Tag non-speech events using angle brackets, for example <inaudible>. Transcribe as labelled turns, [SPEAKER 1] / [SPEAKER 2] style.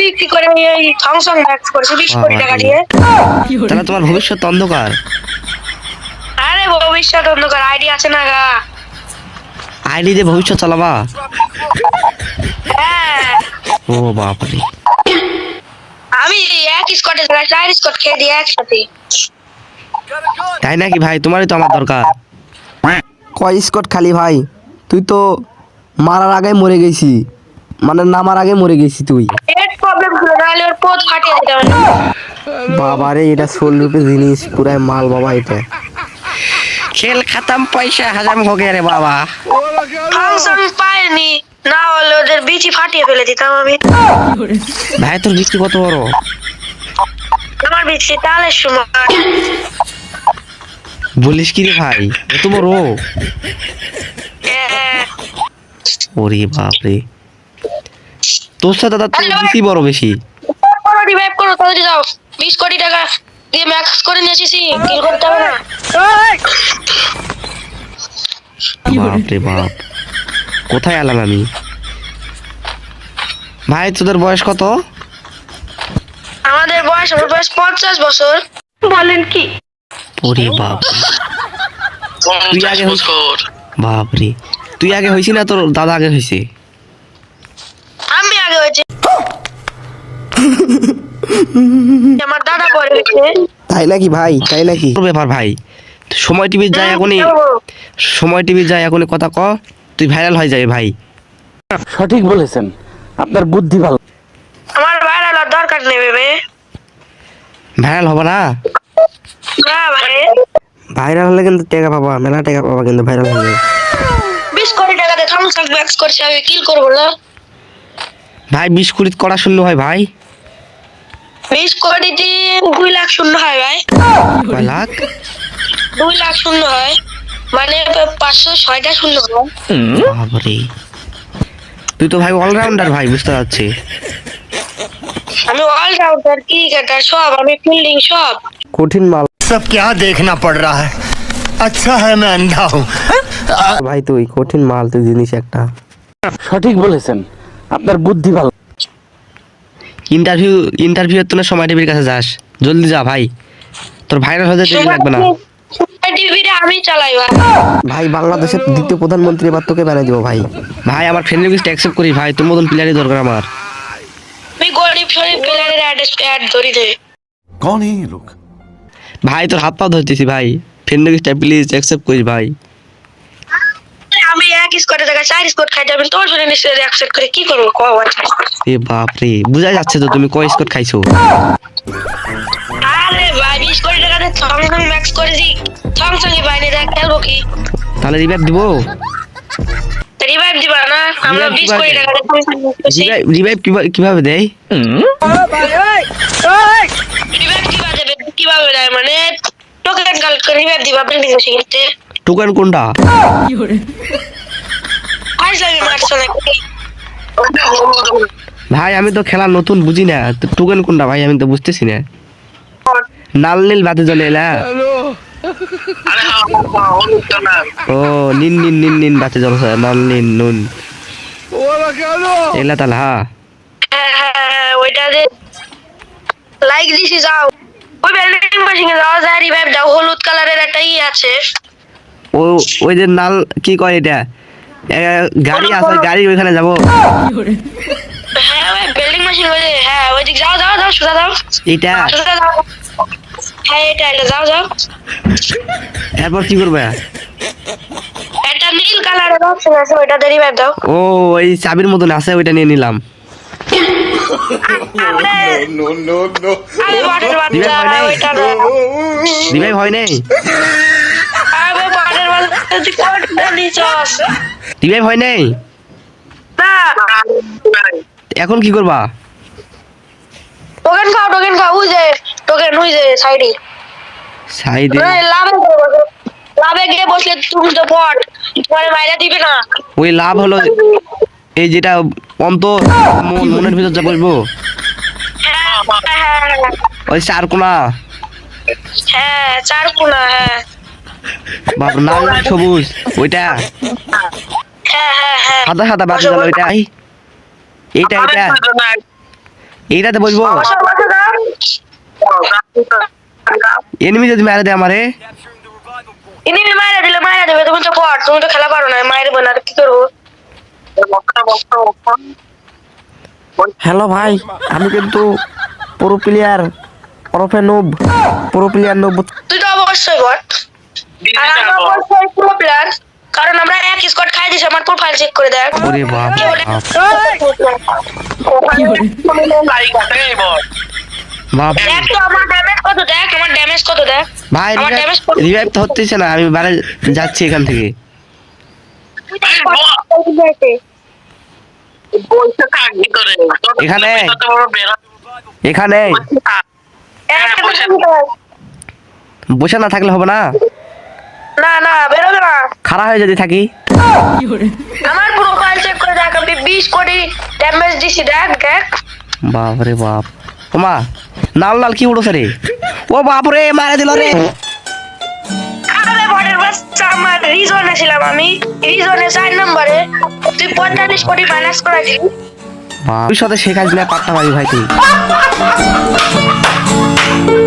[SPEAKER 1] বিক্রি করে এই থংসং ম্যাক্স করেছি? বিশ কোটি টাকা দিয়ে।
[SPEAKER 2] তাহলে তোমার ভবিষ্যৎ অন্ধকার।
[SPEAKER 1] আরে ভবিষ্যৎ অন্ধকার। আইডিয়া আছে না গা।
[SPEAKER 2] আইডি দিয়ে ভবিষ্যৎ চালাবা।
[SPEAKER 1] হ্যাঁ।
[SPEAKER 2] ও বাপরে।
[SPEAKER 1] আমি এক স্কটে চার স্কট খেয়ে দিই একসাথে।
[SPEAKER 2] তাই নাকি ভাই? তোমারই তো আমার দরকার।
[SPEAKER 3] কয় স্কট খালি ভাই? তুই তো মারার আগে মরে গেছি। মানে নামার আগে মরে গেছি তুই।
[SPEAKER 1] নাহলে ওর ফাটিয়ে দিতাম
[SPEAKER 3] বাবা রে এটা ষোল রুপে জিনিস পুরাই মাল বাবা এটা।
[SPEAKER 2] খেল খাতাম পয়সা হাজাম হো গে রে বাবা।
[SPEAKER 1] পাইনি না হলে ওদের বিচি ফাটিয়ে ফেলে দিতাম আমি।
[SPEAKER 2] ভাই তোর বৃষ্টি কত বড়?
[SPEAKER 1] আমার বিচি তালের সময়।
[SPEAKER 2] বলিস কি রে ভাই এত বড়?
[SPEAKER 1] হ্যাঁ।
[SPEAKER 2] ওরে বাপরে। তোর সাথে দাদা তোর বেশি বড় বেশি।
[SPEAKER 1] করো তাড়াতাড়ি যাও বিশ কোটি টাকা দিয়ে ম্যাক্স করে নিয়েছি কিল করতে হবে না।
[SPEAKER 2] বাপরে বাপ। কোথায় এলাম আমি? ভাই তোদের বয়স কত?
[SPEAKER 1] আমাদের বয়স আমার বয়স পঞ্চাশ বছর। বলেন কি?
[SPEAKER 2] ওরে বাপ। তুই আগে হইস বাপরে। তুই আগে হইছি না তোর দাদা আগে হইছে?
[SPEAKER 1] আমি আগে হয়েছে। <laughs> আমার দাদা হয়েছে
[SPEAKER 3] তাই নাকি ভাই? তাই নাকি?
[SPEAKER 2] ব্যাপার ভাই সময় টিভি যায় এখনই। সময় টিভি যায় এখনই কথা ক। তুই ভাইরাল হয়ে যাবে ভাই।
[SPEAKER 4] সঠিক বলেছেন। আপনার বুদ্ধি ভালো।
[SPEAKER 1] আমার ভাইরাল আর দরকার নেই ভেবে।
[SPEAKER 2] ভাইরাল হবে না?
[SPEAKER 1] না ভাই।
[SPEAKER 3] ভাইরাল হলে কিন্তু টাকা পাবা মেলা টাকা পাবা কিন্তু ভাইরাল হলে।
[SPEAKER 1] বিশ কোটি টাকা দিয়ে থামসাক ম্যাক্স করছে আমি কিল করব না।
[SPEAKER 2] ভাই বিশ কুড়ি করা শূন্য হয় ভাই।
[SPEAKER 1] বিশ কোটি দিয়ে দুই লাখ শূন্য হয় ভাই
[SPEAKER 2] কয় লাখ
[SPEAKER 1] দুই লাখ শূন্য হয় মানে পাঁচশো ছয়টা শূন্য হয়
[SPEAKER 2] বাপরে তুই তো ভাই অলরাউন্ডার ভাই বুঝতে পারছি
[SPEAKER 1] আমি অলরাউন্ডার ক্রিকেটার সব আমি ফিল্ডিং সব
[SPEAKER 3] কঠিন মাল
[SPEAKER 5] सब क्या देखना पड़ रहा है अच्छा है मैं अंधा हूँ
[SPEAKER 3] ভাই তুই কঠিন মাল তুই জিনিস একটা
[SPEAKER 4] সঠিক বলেছেন আপনার বুদ্ধি ভালো
[SPEAKER 2] ইন্টারভিউ ইন্টারভিউ এর তো না সময় টিভির কাছে যাস। জলদি যা ভাই। তোর ভাইরাল হতে দেরি লাগবে না।
[SPEAKER 1] আমি চালাই ভাই।
[SPEAKER 3] বাংলাদেশের দ্বিতীয় প্রধানমন্ত্রী এবার তোকে বানাই দিব ভাই।
[SPEAKER 2] ভাই আমার ফ্রেন্ড রিকোয়েস্ট অ্যাকসেপ্ট করি ভাই। তোর মতন প্লেয়ারই দরকার আমার।
[SPEAKER 1] আমি গরিব শরীফ প্লেয়ারের অ্যাড্রেস অ্যাড ধরি দে।
[SPEAKER 6] কোন এই লোক
[SPEAKER 2] ভাই তোর হাত পা ধরতেছি ভাই। ফ্রেন্ড রিকোয়েস্ট প্লিজ অ্যাকসেপ্ট করিস ভাই।
[SPEAKER 1] আমি এক স্কোয়াডে জায়গা চার স্কোয়াড খাইতে আমি তোর জন্য নিশ্চয়ই অ্যাকসেপ্ট করে। কি করব? কো আচ্ছা।
[SPEAKER 2] এ বাপ রে বুঝা যাচ্ছে তো তুমি কয় স্কট খাইছো।
[SPEAKER 1] আরে ভাই বিশ কোটি টাকা দিয়ে থংসং ম্যাক্স করেছি। থংসংই পাইনি দেখ খেলব কি?
[SPEAKER 2] তাহলে রিভাইভ দিব?
[SPEAKER 1] রিভাইভ দিবা না? আমরা
[SPEAKER 2] Revive
[SPEAKER 1] বিশ
[SPEAKER 2] দিবা
[SPEAKER 1] কোটি
[SPEAKER 2] কে?
[SPEAKER 1] টাকা দিয়ে থংসং ম্যাক্স করছি
[SPEAKER 2] রিভাইভ কীভাবে দেয়?
[SPEAKER 1] রিভাইভ কীভাবে দেবে? কীভাবে দেয় মানে টোকেন কালেক্ট করে রিভাইভ দিবা বিল্ডিং মেশিনতে
[SPEAKER 2] টোকেন কোনটা?
[SPEAKER 1] ফাইজ লাগে মারছো নাকি
[SPEAKER 2] ভাই আমি তো খেলা নতুন বুঝি না। তো টোকেন কোনটা ভাই? আমি তো বুঝতেছি না। নাল নীল বাতি জ্বলে এলা। ও নিন নিন নিন নিন বাতি জ্বলছে। নাল নিন। নুন এলা তাহলে হ্যাঁ
[SPEAKER 1] হ্যাঁ হ্যাঁ ওইটা যে লাইক দিছি যাও। ওই বিল্ডিং মেশিনে যাওয়া যায় রিভাইভ দাও হলুদ কালারের একটা ই আছে।
[SPEAKER 2] ও ওই যে নাল কি কয় এটা? গাড়ি আছে গাড়ি ওইখানে যাব।
[SPEAKER 1] সেলিং মেশিন ওই হ্যাঁ ওই দিক যাও যাও যাও সোজা যাও।
[SPEAKER 2] এটা হ্যাঁ,
[SPEAKER 1] সোজা যাও। হ্যাঁ এটা এটা যাও যাও।
[SPEAKER 2] এরপর কি করবে?
[SPEAKER 1] এটা নীল কালারের অপশন আছে ওইটা দেরি বাদ দাও।
[SPEAKER 2] ও ওই চাবির মতন আছে ওইটা নিয়ে নিলাম। নো
[SPEAKER 1] নো নো
[SPEAKER 2] দিবাই ভয় নেই? দিবাই ভয় নেই?
[SPEAKER 1] না।
[SPEAKER 2] এখন কি করবা?
[SPEAKER 1] টোকেন খাও টোকেন খাও ওই যে টোকেন ওই যে সাইডে
[SPEAKER 2] সাইডে
[SPEAKER 1] লাভে গিয়ে বসো। লাভে গিয়ে বসলে তুমি তো পট তোমার মাইরা দিবে না।
[SPEAKER 2] ওই লাভ হলো এই যেটা অন্তর মন- মনের ভিতর যা বসবো
[SPEAKER 1] হ্যাঁ। হ্যাঁ হ্যাঁ
[SPEAKER 2] ওই চার কোনা।
[SPEAKER 1] হ্যাঁ চার কোনা হ্যাঁ।
[SPEAKER 2] বাপ লাল সবুজ ওইটা?
[SPEAKER 1] হ্যাঁ হ্যাঁ হ্যাঁ।
[SPEAKER 2] সাদা সাদা বাতি ওইটা? এইটা এইটা। এইটাতে বসবো। এনিমি যদি মেরে দেয় আমারে।
[SPEAKER 1] ইনি মায়েরা দিলে মায়েরা দেবে। তুমি তো পড় তুমি তো খেলা পারো না মায়ের বোন আর কি করব?
[SPEAKER 3] হ্যালো ভাই আমি কিন্তু প্রো প্লেয়ার ওরফে নুব প্রো প্লেয়ার নুব
[SPEAKER 1] তুই তো অবশ্যই বট। আর আমি অবশ্যই পুরো প্লেয়ার কারণ আমরা এক স্কোয়াড দিছি আমার প্রোফাইল চেক করে দেখ।
[SPEAKER 2] ওরে বাপ বাপ।
[SPEAKER 1] দেখ তো আমার ড্যামেজ কত দেখ আমার ড্যামেজ কত দেখ।
[SPEAKER 2] ভাই রিভাইভ তো হতেছে না আমি বারে যাচ্ছি এখান থেকে। এখানে। এখানে। বসে না থাকলে হবে না?
[SPEAKER 1] না না বেরোবে না।
[SPEAKER 2] খারাপ হয়ে যদি থাকি। <laughs>
[SPEAKER 1] আমার প্রোফাইল চেক করে দেখ আমি বিশ কোটি ড্যামেজ দিছি দেখ দেখ।
[SPEAKER 2] বাপ। রে বাপ ওমা লাল লাল কি উড়োছে রে? ও বাপ রে মারা দিল রে।
[SPEAKER 1] আরে বটের বাচ্চা আমার রিজনে ছিলাম আমি। রিজনে চার নম্বরে তুই পঁয়তাল্লিশ কোটি মাইনাস করে দিলি
[SPEAKER 2] শেখাইস না পাট্টা পাবি ভাই তুই। <laughs>